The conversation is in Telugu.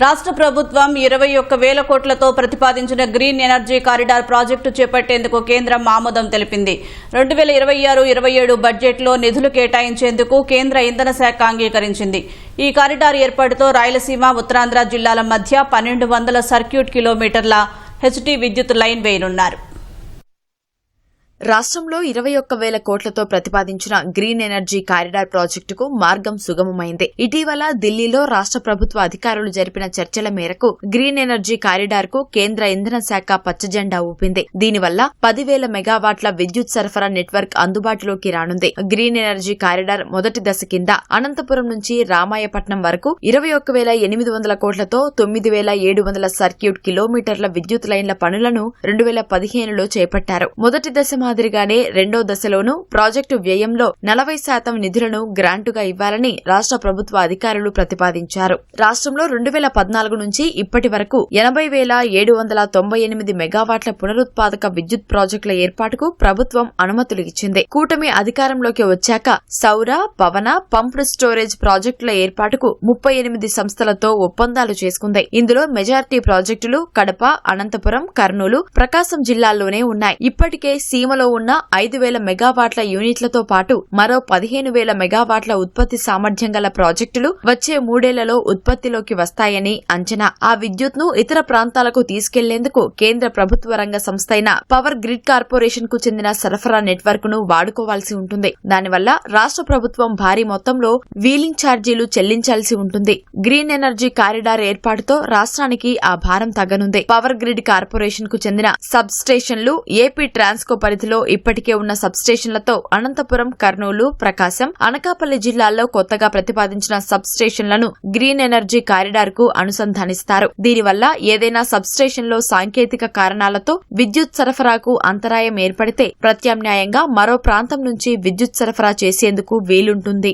రాష్ట్ర ప్రభుత్వం ఇరవై ఒక్క వేల కోట్లతో ప్రతిపాదించిన గ్రీన్ ఎనర్జీ కారిడార్ ప్రాజెక్టు చేపట్టేందుకు కేంద్రం ఆమోదం తెలిపింది. రెండు వేల ఇరవై ఆరు ఇరవై ఏడు బడ్జెట్లో నిధులు కేటాయించేందుకు కేంద్ర ఇంధన శాఖ అంగీకరించింది. ఈ కారిడార్ ఏర్పాటుతో రాయలసీమ ఉత్తరాంధ్ర జిల్లాల మధ్య పన్నెండు వందల సర్క్యూట్ కిలోమీటర్ల హెచ్టీ విద్యుత్ లైన్ వేయనున్నారు. రాష్ట్రంలో ఇరవై ఒక్క వేల కోట్లతో ప్రతిపాదించిన గ్రీన్ ఎనర్జీ కారిడార్ ప్రాజెక్టుకు మార్గం సుగమమైంది. ఇటీవల ఢిల్లీలో రాష్ట్ర ప్రభుత్వ అధికారులు జరిపిన చర్చల మేరకు గ్రీన్ ఎనర్జీ కారిడార్కు కేంద్ర ఇంధన శాఖ పచ్చజెండా ఊపింది. దీనివల్ల పదివేల మెగావాట్ల విద్యుత్ సరఫరా నెట్వర్క్ అందుబాటులోకి రానుంది. గ్రీన్ ఎనర్జీ కారిడార్ మొదటి దశ కింద అనంతపురం నుంచి రామాయపట్నం వరకు ఇరవై ఒక్క వేల ఎనిమిది వందల కోట్లతో తొమ్మిది వేల ఏడు వందల సర్క్యూట్ కిలోమీటర్ల విద్యుత్ లైన్ల పనులను రెండు వేల పదిహేనులో చేపట్టారు. మొదటి దశ మాదిరిగానే రెండో దశలోనూ ప్రాజెక్టు వ్యయంలో నలభై శాతం నిధులను గ్రాంటుగా ఇవ్వాలని రాష్ట్ర ప్రభుత్వ అధికారులు ప్రతిపాదించారు. రాష్ట్రంలో రెండు వేల పద్నాలుగు నుంచి ఇప్పటి వరకు ఎనభై వేల ఏడు వందల తొంభై ఎనిమిది మెగావాట్ల పునరుత్పాదక విద్యుత్ ప్రాజెక్టుల ఏర్పాటుకు ప్రభుత్వం అనుమతులు ఇచ్చింది. కూటమి అధికారంలోకి వచ్చాక సౌర పవన పంప్డ్ స్టోరేజ్ ప్రాజెక్టుల ఏర్పాటుకు ముప్పై ఎనిమిది సంస్థలతో ఒప్పందాలు చేసుకుంది. ఇందులో మెజార్టీ ప్రాజెక్టులు కడప అనంతపురం కర్నూలు ప్రకాశం జిల్లాల్లోనే ఉన్నాయి. ఇప్పటికే సీమలో ఉన్న ఐదు వేల మెగావాట్ల యూనిట్లతో పాటు మరో పదిహేను వేల మెగావాట్ల ఉత్పత్తి సామర్థ్యం గల ప్రాజెక్టులు వచ్చే మూడేళ్ళలో ఉత్పత్తిలోకి వస్తాయని అంచనా. ఆ విద్యుత్ను ఇతర ప్రాంతాలకు తీసుకెళ్ళేందుకు కేంద్ర ప్రభుత్వ రంగ సంస్థ అయిన పవర్ గ్రిడ్ కార్పొరేషన్కు చెందిన సరఫరా నెట్వర్క్ను వాడుకోవాల్సి ఉంటుంది. దానివల్ల రాష్ట్ర ప్రభుత్వం భారీ మొత్తంలో వీలింగ్ ఛార్జీలు చెల్లించాల్సి ఉంటుంది. గ్రీన్ ఎనర్జీ కారిడార్ ఏర్పాటుతో రాష్ట్రానికి ఆ భారం తగ్గనుంది పవర్ గ్రిడ్ కార్పొరేషన్కు చెందిన సబ్ స్టేషన్లు ఏపీ ట్రాన్స్కో పరిధిలో ఇప్పటికే ఉన్న సబ్ స్టేషన్లతో అనంతపురం కర్నూలు ప్రకాశం అనకాపల్లి జిల్లాల్లో కొత్తగా ప్రతిపాదించిన సబ్ స్టేషన్లను గ్రీన్ ఎనర్జీ కారిడార్కు అనుసంధానిస్తారు. దీనివల్ల ఏదైనా సబ్ స్టేషన్లో సాంకేతిక కారణాలతో విద్యుత్ సరఫరాకు అంతరాయం ఏర్పడితే ప్రత్యామ్నాయంగా మరో ప్రాంతం నుంచి విద్యుత్ సరఫరా చేసేందుకు వీలుంటుంది.